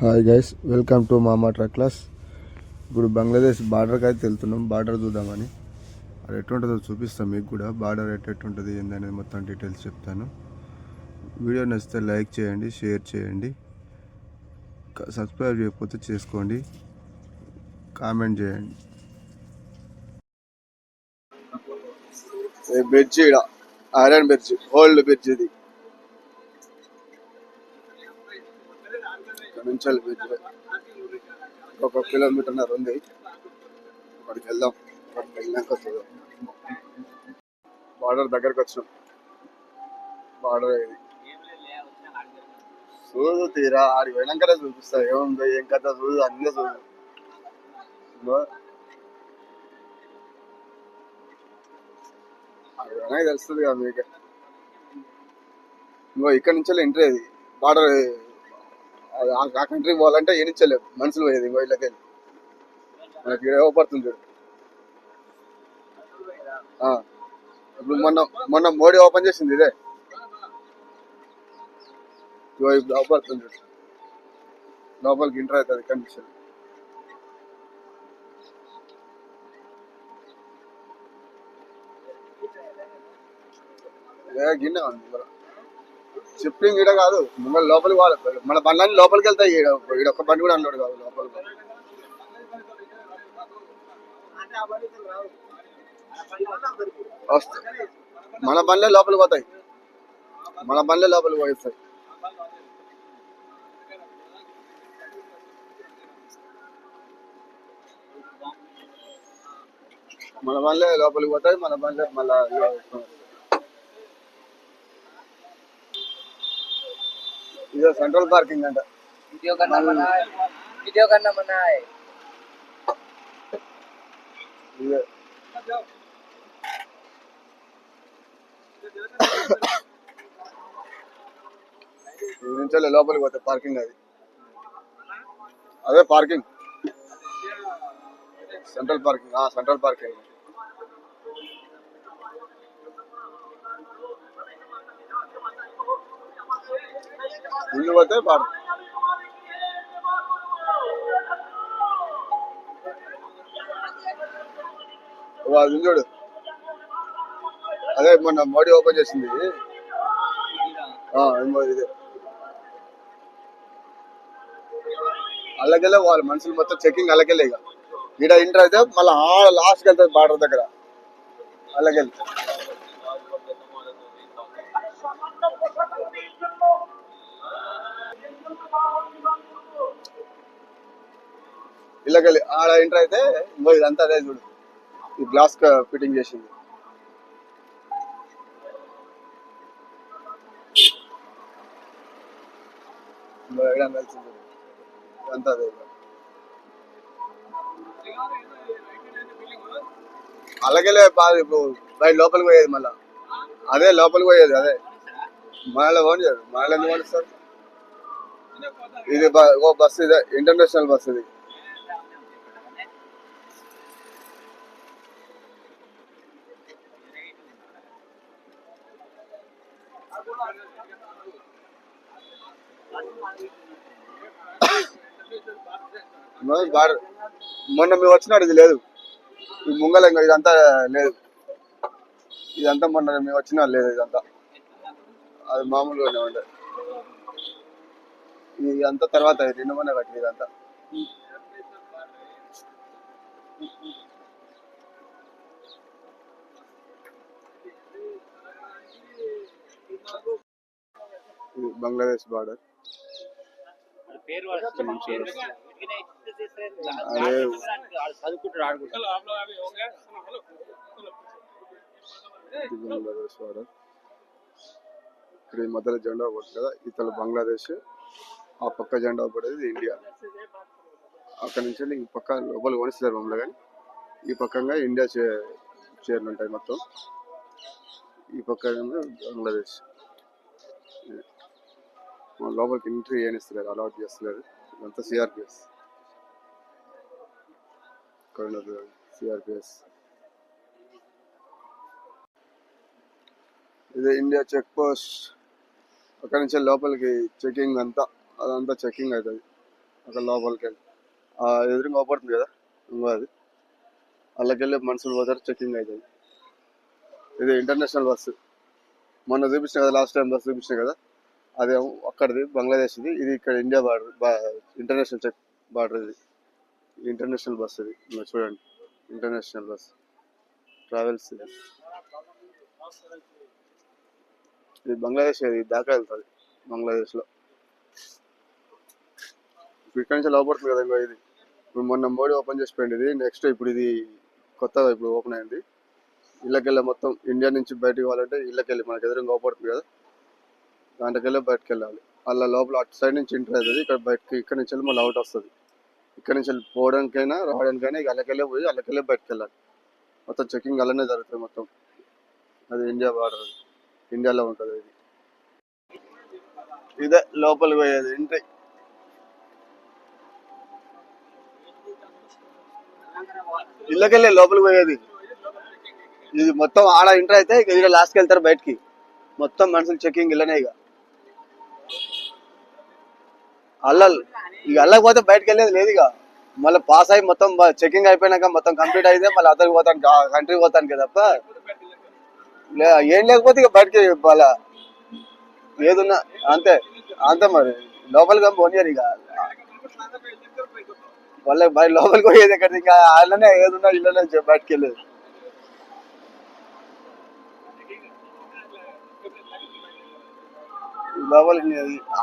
Hi guys welcome to Mama truck class ఇప్పుడు బంగ్లాదేశ్ బార్డర్కి అయితే వెళ్తున్నాం. బార్డర్ చూద్దామని. అది ఎట్టుంటుందో చూపిస్తాం మీకు కూడా. బార్డర్ ఎట్టుంటుంది ఏందనేది మొత్తం డీటెయిల్స్ చెప్తాను. వీడియో నచ్చితే లైక్ చేయండి షేర్ చేయండి. సబ్స్క్రైబ్ చేయకపోతే చేసుకోండి. కామెంట్ చేయండి. Bridge iron bridge old bridge ఇది బ్రిడ్జ్ ఒక కిలోమీటర్న్నర ఉంది. అక్కడికి వెళ్దాం. అక్కడికి వెళ్ళాక చూద్దాం. బార్డర్ దగ్గరకు వచ్చినాం. బార్డర్ ఇది. చూడు తీరా ఆడికి పోయినాకనే చూపిస్తా. ఏముందో ఏం కథ చూడు అన్నీ చూడు. అది తెలుస్తుంది కదా మీకు. ఇంకో ఇక్కడ నుంచి ఎంట్రీ అది బార్డర్ ఆ కంట్రీ పోవాలంటే ఏనిచ్చలేవు మనుషులు పోయేది వీళ్ళకి ఇళ్ళకి మనకి ఇవ్వబడుతుంది చూడు ఆ. ఇప్పుడు మొన్న మొన్న మోడీ ఓపెన్ చేసింది ఇదే. ఇగో ఇప్పుడు అవపడుతుంది చూడు లోపలికి ఇంటర్ అవుతుంది కండిషన్ గిన్నె ఉంది షిఫ్టింగ్ ఈడ కాదు. ముంగల లోపలికి పోవాలి మన బండ్లన్నీ లోపలికి వెళ్తాయి ఈడ ఈడ ఒక్క బండి కూడా అన్నాడు కాదు లోపలికి. వస్తా. మన బండ్లే లోపలికి పోతాయి. మన బండ్లే లోపలికి పోయిస్తాయి. మన బండ్లే లోపలికి పోతాయి మన బండ్లే మళ్ళీ ఇదో సెంట్రల్ పార్కింగ్ అంట. వీడియో కన్నా మన వీడియో లోపలికి పోతే పార్కింగ్ అది. అదే parking. Central parking central parking. ముందు పోతే పార్క్ అది చూడు. అదే మొన్న మోడీ ఓపెన్ చేసింది. ఆ, ఇంకో ఇదే. అలాగెళ్ళే మనుషులు మొత్తం చెకింగ్ అలాగెళ్ళే ఇక. ఈడ ఇంటర్ అయితే మళ్ళీ లాస్ట్కి వెళ్తుంది బార్డర్ దగ్గర. అలాగెళ్ళి ఇళ్ళకెళ్ళి ఆడ ఎంటర్ అయితే ఇంకో ఇదంతా అదే చూడు. ఈ గ్లాస్ ఫిట్టింగ్ చేసింది. ఇంకో కలిసింది ఇదంతా అదే అలాగేలే బాగా ఇప్పుడు బయట లోపలికి పోయేది మళ్ళా. అదే లోపలికి పోయేది అదే. మళ్ళీ ఓన్ చేయరు. మళ్ళీ ఎందుకు పండిస్తారు ఇది ఓ బస్ ఇదే ఇంటర్నేషనల్ బస్ ఇది. మొన్న మొన్న మేము వచ్చినాడు ఇది లేదు. ఈ ముంగల ఇదంతా లేదు. ఇదంతా మొన్న మేము వచ్చినా లేదు ఇదంతా. అది మామూలుగానే ఉండే. ఇదంతా తర్వాత రెండు మొన్న కట్టి ఇదంతా. బంగ్లాదేశ్ బార్డర్. ఇక్కడ ఈ మధ్యలో జెండా పడుతుంది కదా ఇతల బంగ్లాదేశ్ ఆ పక్క జెండా పడేది ఇండియా. అక్కడ నుంచి వెళ్ళి ఈ పక్క లోపల కొనిస్తారు మమ్మల్ని కానీ. ఈ పక్కంగా ఇండియా చే చీరలు ఉంటాయి మొత్తం. ఈ పక్క బంగ్లాదేశ్. మన లోపలికి ఎంట్రీ చేయనిస్తలేరు అలౌట్ చేస్తలేరు ఇదంతా సిఆర్పిఎస్ సిఆర్పిఎస్ ఇది ఇండియా చెక్ పోస్ట్ అక్కడి నుంచి లోపలికి చెకింగ్ అంతా అదంతా చెకింగ్ అవుతుంది. అక్కడ లోపలికి వెళ్ళి. ఎదురుగా అవపడుతుంది కదా ఇంకో అది అల్లకెళ్ళి మనుషులు పోతారు చెకింగ్ అవుతుంది. ఇది ఇంటర్నేషనల్ బస్సు మొన్న చూపించిన కదా లాస్ట్ టైం బస్సు చూపించిన కదా. అదే అక్కడిది బంగ్లాదేశ్ ఇది ఇది ఇక్కడ India border international check border ఇది. ఇంటర్నేషనల్ బస్ ఇది. చూడండి. International bus. ట్రావెల్స్ ఇది. ఇది బంగ్లాదేశ్ ఇది. దాకా వెళ్తుంది బంగ్లాదేశ్లో. ఇప్పుడు ఇక్కడ నుంచి లోపడుతుంది కదా ఇంకా ఇది. ఇప్పుడు మొన్న మోడీ ఓపెన్ చేసి పోయింది ఇది నెక్స్ట్ ఇప్పుడు ఇది కొత్తగా ఇప్పుడు ఓపెన్ అయింది. ఇళ్ళకెళ్ళి మొత్తం ఇండియా నుంచి బయటకు పోవాలంటే ఇళ్ళకెళ్ళి మనకి ఎదురుగా ఓపడుతుంది కదా. దాంట్లోకెళ్ళి బయటకు వెళ్ళాలి అలా లోపల అటు సైడ్ నుంచి ఎంటర్ అవుతుంది ఇక్కడ బయటకి ఇక్కడ నుంచి వెళ్ళి మళ్ళీ అవుట్ వస్తుంది. ఇక్కడ నుంచి వెళ్ళి పోవడానికైనా రావడానికైనా ఇక అల్లకెళ్ళే పోయి అల్లకెళ్ళే బయటకు వెళ్ళాలి మొత్తం చెకింగ్ అలానే జరుగుతుంది మొత్తం. అది ఇండియా బార్డర్ ఇండియాలో ఉంటుంది ఇది. ఇదే లోపలికి పోయేది ఎంట్రీ ఇళ్ళకెళ్ళే లోపలికి పోయేది. ఇది మొత్తం ఆడ ఎంటర్ అయితే ఇక ఇక్కడ లాస్ట్కి వెళ్తారు బయటికి. మొత్తం మనుషులు చెకింగ్ ఇళ్ళనే ఇక. అల్లలు ఇక అల్లకపోతే బయటకు వెళ్ళేది లేదు ఇక. మళ్ళీ పాస్ అయ్యి మొత్తం చెకింగ్ అయిపోయినాక మొత్తం కంప్లీట్ అయితే మళ్ళీ అతనికి పోతాను కంట్రీ పోతాను కదా తప్ప ఏం లేకపోతే ఇక బయటకి మళ్ళా ఏదున్నా అంతే అంతే మరి. లోపలికి పోనీయరు ఇక. వాళ్ళకి బయట లోపలికి పోయేది ఎక్కడ ఇంకా వాళ్ళనే ఏదున్నా ఇళ్ళనే బయటకు వెళ్ళేది. లోపలికి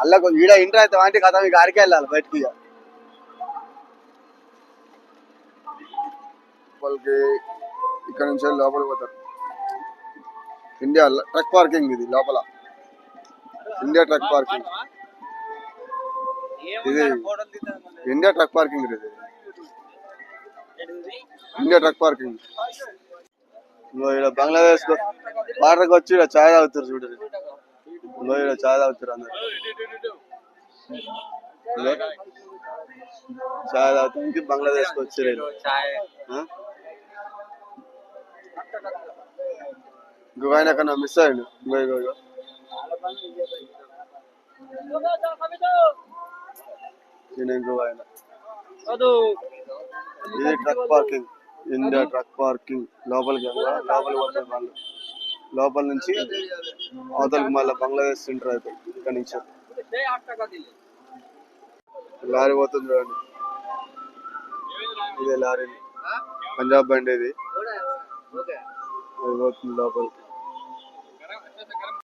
అల్లకు ఈడ ఇంటర్ అయితే వాంటి కథ మీకు ఆడికి వెళ్ళాలి బయటికి లోపలికి ఇక్కడ నుంచి లోపలికి పోతారు. ఇండియా ట్రక్ పార్కింగ్ ఇది లోపల. India truck parking. ఇది ఇండియా ట్రక్ పార్కింగ్ ఇది. India truck parking. ఇగో ఈడ బంగ్లాదేశ్ బార్డర్కి వచ్చి చాయ్ తాగుతారు చూడండి ఈడ చాయ్ తాగుతారు అందరు. చాయ్ తాగుతానికి బంగ్లాదేశ్కి వచ్చారు వీళ్ళు. ఆ? ఇంకో ఆయన కన్నా మిస్ అయ్యిండు. ఇంకో ఆయన. ఇది truck parking. India truck parking. లోపలికి లోపలికి పోతారు వాళ్ళు. లోపల నుంచి అవతలకి మళ్ళీ బంగ్లాదేశ్ సెంటర్ అయితే ఇక్కడ నుంచి. లారీ పోతుంది చూడండి. ఇదే లారీ పంజాబ్ బండి ఇది. అది పోతుంది లోపలికి.